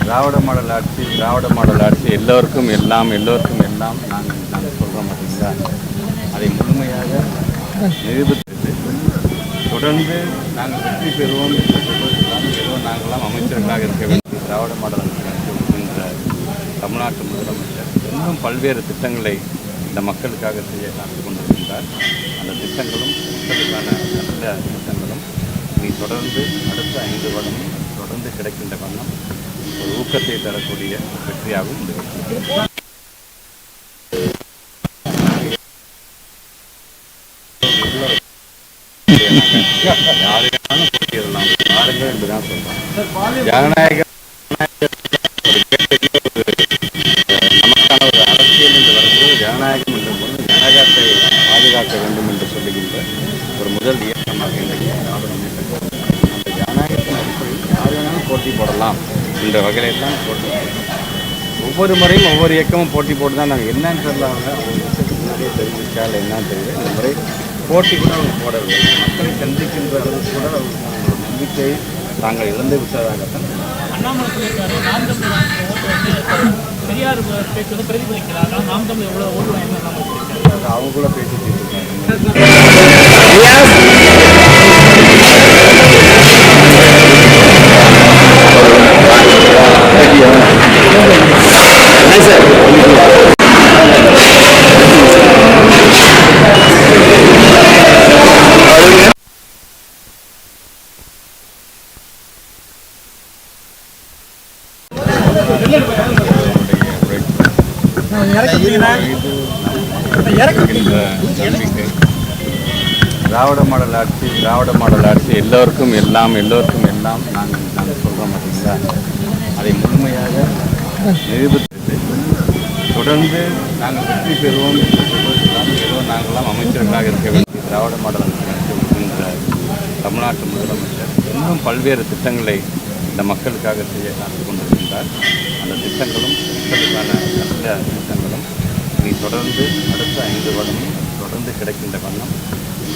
திராவிட model ஆட்சி Dravida model ஆட்சி எல்லோருக்கும் எல்லாம் எல்லோருக்கும் எல்லாம் நாங்கள் நாங்கள் சொல்கிறோம் பார்த்தீங்களா அதை முழுமையாக நிரூபித்து தொடர்ந்து நாங்கள் வெற்றி பெறுவோம் என்று பெறுவோம் நாங்களாம் அமைச்சர்களாக இருக்க வேண்டிய திராவிட மாடல் என்ற தமிழ்நாட்டு முதலமைச்சர் இன்னும் பல்வேறு திட்டங்களை இந்த மக்களுக்காக செய்ய காத்துக் கொண்டிருக்கின்றார் அந்த திட்டங்களும் மக்களுக்கான நல்ல திட்டங்களும். இனி தொடர்ந்து அடுத்த ஐந்து வருடமும் தொடர்ந்து கிடைக்கின்ற வண்ணம் ஒரு ஊக்கத்தை தரக்கூடிய வெற்றியாகவும் இந்த வெற்றி போட்டியிடலாம் பாருங்கள் ஜனநாயக நமக்கான ஒரு அரசியல் என்று வரும்போது என்ற பாதுகாக்க வேண்டும் என்று சொல்லுகின்ற ஒரு முதல் இயக்கமாக இன்றைக்கு நாடு முன்னேற்ற அந்த ஜனநாயகத்தின் அடிப்படையில் யார் வேணாலும் போட்டி போடலாம் என்ற வகையில் போட்டி போடுறோம். ஒவ்வொரு முறையும் ஒவ்வொரு இயக்கமும் போட்டி போட்டு தான் நாங்கள் என்னன்னு தெரியல ஒரு விஷயத்துக்கு முன்னாடியே தெரிவிச்சா இல்லை என்னன்னு தெரியல. இந்த முறை போட்டி கூட அவங்க போடவில்லை. மக்களை சந்திக்கின்ற அளவுக்கு கூட அவங்களுக்கு ஒரு நம்பிக்கை தாங்கள் இழந்து விட்டதாகத்தான் அண்ணாமலை பெரியார் பேச்சு வந்து நாம் தமிழ் எவ்வளோ ஓட்டு அவங்க கூட பேசிட்டு இருக்காங்க. இருக்கின்ற நம்பிக்கை. திராவிட மாடல் ஆட்சி திராவிட மாடல் ஆட்சி எல்லோருக்கும் எல்லாம் எல்லோருக்கும் எல்லாம் நாங்கள் நாங்கள் சொல்கிறோம் பார்த்தீங்களா? அதை முழுமையாக நிரூபித்து தொடர்ந்து நாங்கள் வெற்றி பெறுவோம் என்று சொல்வதெல்லாம் ஏதோ நாங்களாம் அமைச்சர்களாக இருக்க வேண்டிய திராவிட மாடல் என்ற தமிழ்நாட்டு முதலமைச்சர் இன்னும் பல்வேறு திட்டங்களை இந்த மக்களுக்காக செய்ய காத்துக் கொண்டிருக்கின்றார். அந்த திட்டங்களும் மக்களுக்கான நல்ல இனி தொடர்ந்து அடுத்த ஐந்து வருடம் தொடர்ந்து கிடைக்கின்ற வண்ணம்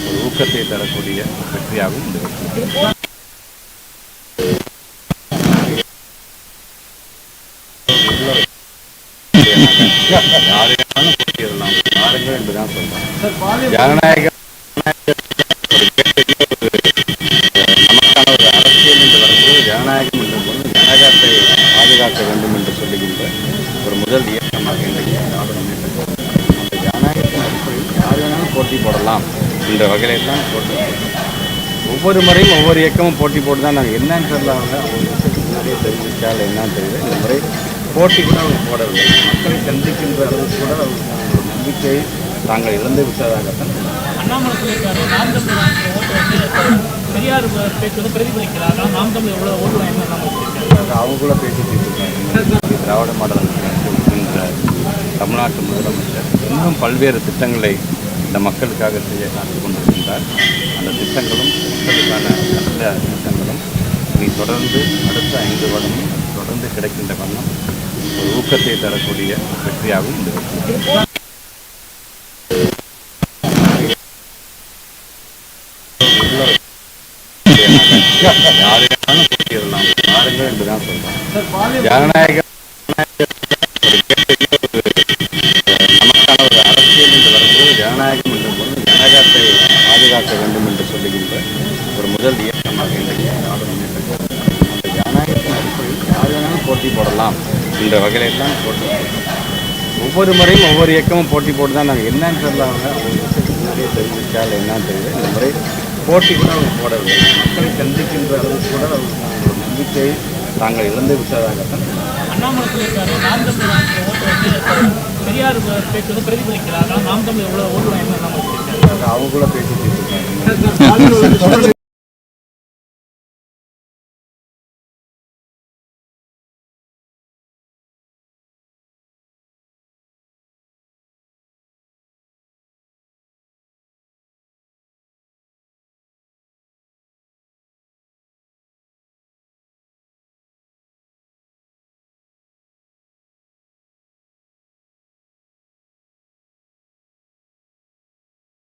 ஒரு ஊக்கத்தை தரக்கூடிய வெற்றியாகவும் இந்த வெற்றி யாரையாலும் போட்டியிடலாம் பாருங்கள் என்றுதான் சொல்றேன். ஜனநாயக ஒரு நமக்கான ஒரு அரசியல் என்று வரும்போது ஜனநாயகம் என்று ஜனநாயகத்தை பாதுகாக்க வேண்டும் என்று சொல்லுகின்ற ஒரு முதல் இயக்கமாக போடலாம் என்ற வகையில் தான் போட்டி. ஒவ்வொரு முறையும் ஒவ்வொரு இயக்கமும் போட்டி போட்டு தான் நாங்கள் என்னன்னு தெரியலாங்க ஒரு விஷயத்துக்கு முன்னாடியே தெரிவிச்சா இல்லை என்னன்னு தெரியல. இந்த முறை போட்டி கூட அவங்க போடவில்லை. மக்களை சந்திக்கின்ற அளவுக்கு கூட அவங்களுக்கு ஒரு நம்பிக்கை தாங்கள் இழந்து விட்டதாகத்தான் அண்ணாமலை சொல்லியிருக்காரு நாம் தமிழ் ஓட்டு வந்து பெரியார் பேச்சு வந்து பிரதிபலிக்கிறார். ஆனால் நாம் தமிழ் எவ்வளோ ஓட்டு வாங்கி அண்ணாமலை சொல்லியிருக்காரு அது அவங்க கூட பேசிட்டு இருக்காங்க. திராவிட மாடல் என்ற தமிழ்நாட்டு முதலமைச்சர் இன்னும் பல்வேறு திட்டங்களை இந்த மக்களுக்காக செய்ய காத்து கொண்டிருக்கின்றார். அந்த திட்டங்களும் மக்களுக்கான நல்ல திட்டங்களும் இனி தொடர்ந்து அடுத்த ஐந்து வருடமும் தொடர்ந்து கிடைக்கின்ற வண்ணம் ஒரு ஊக்கத்தை தரக்கூடிய வெற்றியாகவும் இந்த வெற்றி யாரையாலும் போட்டியிடலாம் பாருங்கள் என்றுதான் சொல்றேன் ஜனநாயக ஒரு மிகப்பெரிய ஒரு நமக்கான ஒரு அரசியல் என்று வரும்போது ஜனநாயகம் என்ற பொழுது ஜனநாயகத்தை பாதுகாக்க வேண்டும் என்று சொல்லுகின்ற ஒரு முதல் இயக்கமாக இன்றைக்கு நாடு முன்னேற்ற ஜனநாயகத்தின் அடிப்படையில் யார் வேணாலும் போட்டி போடலாம் என்ற வகையில் தான் போட்டி. ஒவ்வொரு முறையும் ஒவ்வொரு இயக்கமும் போட்டி போட்டு தான் நாங்கள் என்னன்னு ஒரு விஷயத்துக்கு முன்னாடியே தெரிவிச்சா இல்லை என்னன்னு தெரியல. இந்த முறை போட்டி கூட அவங்க போடவில்லை. மக்களை சந்திக்கின்ற அளவுக்கு கூட அவங்களுக்கு நம்பிக்கை தாங்கள் இழந்து விட்டதாகத்தான் அண்ணாமலை சொல்லியிருக்காரு நாம் தமிழ் ஓட்டு வந்து பெரியார் பேச்சு வந்து பிரதிபலிக்கிறார்? நாம் தமிழ் எவ்வளோ ஓட்டு வாங்கி அவங்க கூட பேசிட்டு Ali lo de